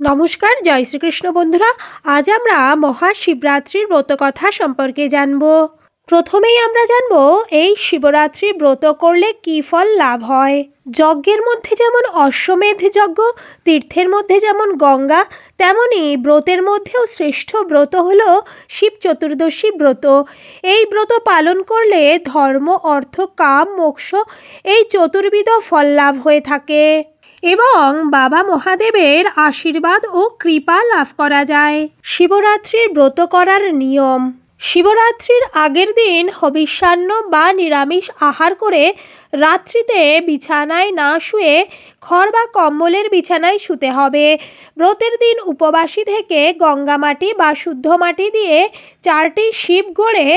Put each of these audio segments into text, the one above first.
নমস্কার, জয় শ্রীকৃষ্ণ বন্ধুরা। আজ আমরা মহাশিবরাত্রির ব্রতকথা সম্পর্কে জানব। প্রথমেই আমরা জানব, এই শিবরাত্রি ব্রত করলে কী ফল লাভ হয়? যজ্ঞের মধ্যে যেমন অশ্বমেধ যজ্ঞ, তীর্থের মধ্যে যেমন গঙ্গা, তেমনি ব্রতের মধ্যেও শ্রেষ্ঠ ব্রত হল শিব চতুর্দশী ব্রত। এই ব্রত পালন করলে ধর্ম, অর্থ, কাম, মোক্ষ, এই চতুর্বিধ ফল লাভ হয়ে থাকে। এবং বাবা মহাদেবের আশীর্বাদ ও কৃপা লাভ করা যায়। শিবরাত্রির ব্রত করার নিয়ম। শিবরাত্রির আগের দিন হবিষ্যান্ন বা নিরামিষ আহার করে রাত্রিতে বিছানায় না শুয়ে খড় বা কম্বলের বিছানায় শুতে হবে। ব্রতের দিন উপবাসী থেকে গঙ্গা মাটি বা শুদ্ধ মাটি দিয়ে চারটি শিব গড়ে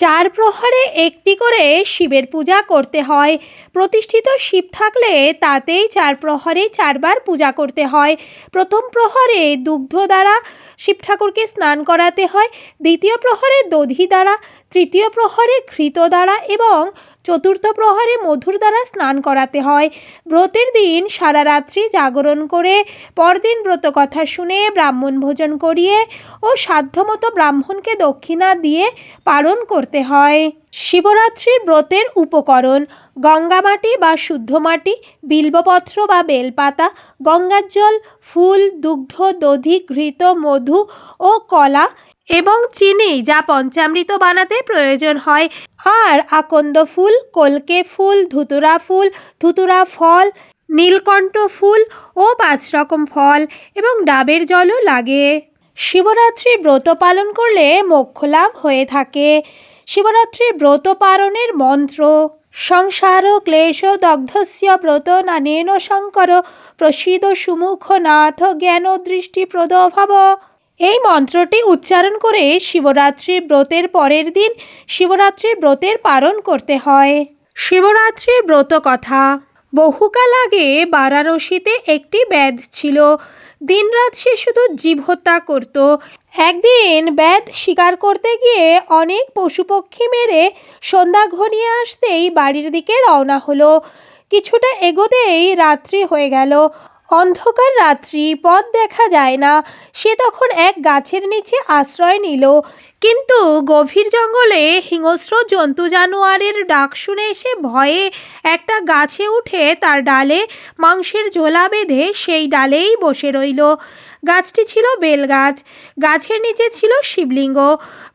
চার প্রহরে একটি করে শিবের পূজা করতে হয়। প্রতিষ্ঠিত শিব থাকলে তাতেই চার প্রহরে চারবার পূজা করতে হয়। প্রথম প্রহরে দুগ্ধ দ্বারা শিব ঠাকুরকে স্নান করাতে হয়। দ্বিতীয় প্রহরে দধি দ্বারা। তৃতীয় প্রহরে ঘৃত দ্বারা এবং চতুর্থ প্রহরে মধুর দ্বারা স্নান করাতে হয়। ব্রতের দিন সারা রাত্রি জাগরণ করে, পরদিন ব্রত কথা শুনে ব্রাহ্মণ ভোজন করিয়ে ও সাধ্যমতো ব্রাহ্মণকে দক্ষিণা দিয়ে পালন করতে হয়। শিবরাত্রির ব্রতের উপকরণ গঙ্গা মাটি বা শুদ্ধ মাটি, বিল্বপত্র বা বেলপাতা, গঙ্গার জল, ফুল, দুগ্ধ, দধি, ঘৃত, মধু ও কলা এবং চিনি যা পঞ্চামৃত বানাতে প্রয়োজন হয়। আর আকন্দ ফুল, কলকে ফুল, ধুতুরা ফুল, ধুতুরা ফল, নীলকণ্ঠ ফুল ও পাঁচ রকম ফল এবং ডাবের জলও লাগে। শিবরাত্রি ব্রত পালন করলে মোক্ষ লাভ হয়ে থাকে। শিবরাত্রির ব্রত পালনের মন্ত্র, সংসার ক্লেশ দগ্ধস্য ব্রত নানেন শঙ্কর প্রসিদ সুমুখ নাথ জ্ঞান দৃষ্টি প্রদভাব এই মন্ত্রটি উচ্চারণ করে শিবরাত্রির ব্রতের পরের দিন শিবরাত্রির ব্রতের পালন করতে হয়। শিবরাত্রির ব্রত কথা। বহুকাল আগে বারাণসীতে একটি ব্যাধ ছিল। দিনরাত সে শুধু জীব হত্যা করত। একদিন ব্যাধ শিকার করতে গিয়ে অনেক পশুপক্ষী মেরে সন্ধ্যা ঘনিয়ে আসতেই বাড়ির দিকে রওনা হলো। কিছুটা এগোতেই রাত্রি হয়ে গেল। অন্ধকার রাত্রি, পথ দেখা যায় না। সে তখন এক গাছের নিচে আশ্রয় নিল। কিন্তু গভীর জঙ্গলে হিংস্র জন্তু জানোয়ারের ডাক শুনে এসে ভয়ে একটা গাছে উঠে তার ডালে মাংসের ঝোলা বেঁধে সেই ডালেই বসে রইল। গাছটি ছিল বেলগাছ গাছের নিচে ছিল শিবলিঙ্গ।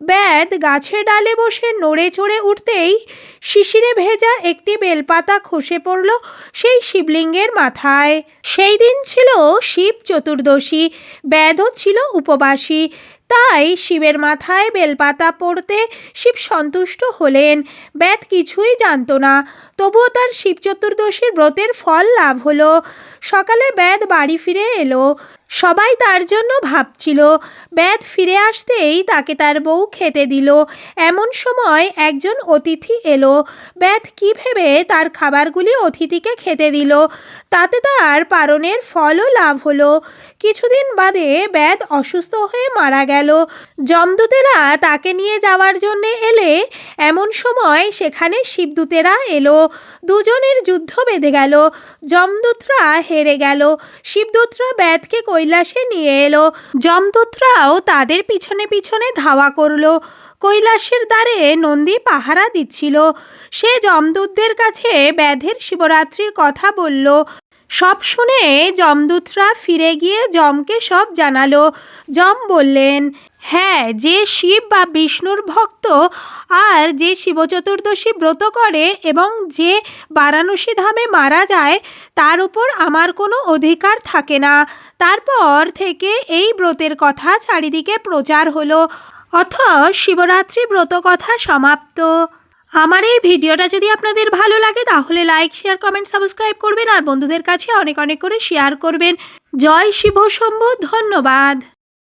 ব্যাদ গাছের ডালে বসে নড়ে চড়ে উঠতেই শিশিরে ভেজা একটি বেলপাতা খসে পড়ল সেই শিবলিঙ্গের মাথায়। সেই দিন ছিল শিব চতুর্দশী ব্যাধও ছিল উপবাসী। তাই শিবের মাথায় বেলপাতা পড়তে শিব সন্তুষ্ট হলেন। ব্যাদ কিছুই জানতো না। তবুও তার শিব চতুর্দশীর ব্রতের ফল লাভ হলো। সকালে ব্যাদ বাড়ি ফিরে এলো। সবাই তার জন্য ভাবছিল ব্যাদ ফিরে আসতেই তাকে তার বউ খেতে দিল। এমন সময় একজন অতিথি এলো। ব্যাদ কি ভেবে তার খাবারগুলি অতিথিকে খেতে দিল। তাতে তার পারণের ফলও লাভ হলো। কিছুদিন বাদে ব্যাদ অসুস্থ হয়ে মারা গেল। যমদূতেরা তাকে নিয়ে যাওয়ার জন্যে এলে এমন সময় সেখানে শিবদূতেরা এলো। দুজনের যুদ্ধ বেঁধে গেল। যমদূতরা হেরে গেল। শিবদূতরা ব্যাদকে কৈলাসে নিয়ে এলো। যমদূতরাও তাদের পিছনে পিছনে ধাওয়া করল। কৈলাসের দ্বারে নন্দী পাহারা দিচ্ছিল। সে যমদূতদের কাছে ব্যাধের শিবরাত্রির কথা বলল। সব শুনে যমদূতরা ফিরে গিয়ে যমকে সব জানালো। যম বললেন হ্যাঁ যে শিব বা বিষ্ণুর ভক্ত আর যে শিবচতুর্দশী ব্রত করে এবং যে বারাণসী ধামে মারা যায়, তার উপর আমার কোনো অধিকার থাকে না। তারপর থেকে এই ব্রতের কথা চারিদিকে প্রচার হলো। অথ শিবরাত্রি ব্রত কথা সমাপ্ত। আমার এই ভিডিওটা যদি আপনাদের ভালো লাগে, তাহলে লাইক শেয়ার কমেন্ট সাবস্ক্রাইব করবেন আর বন্ধুদের কাছে অনেক অনেক করে শেয়ার করবেন। জয় শিব শম্ভু, ধন্যবাদ।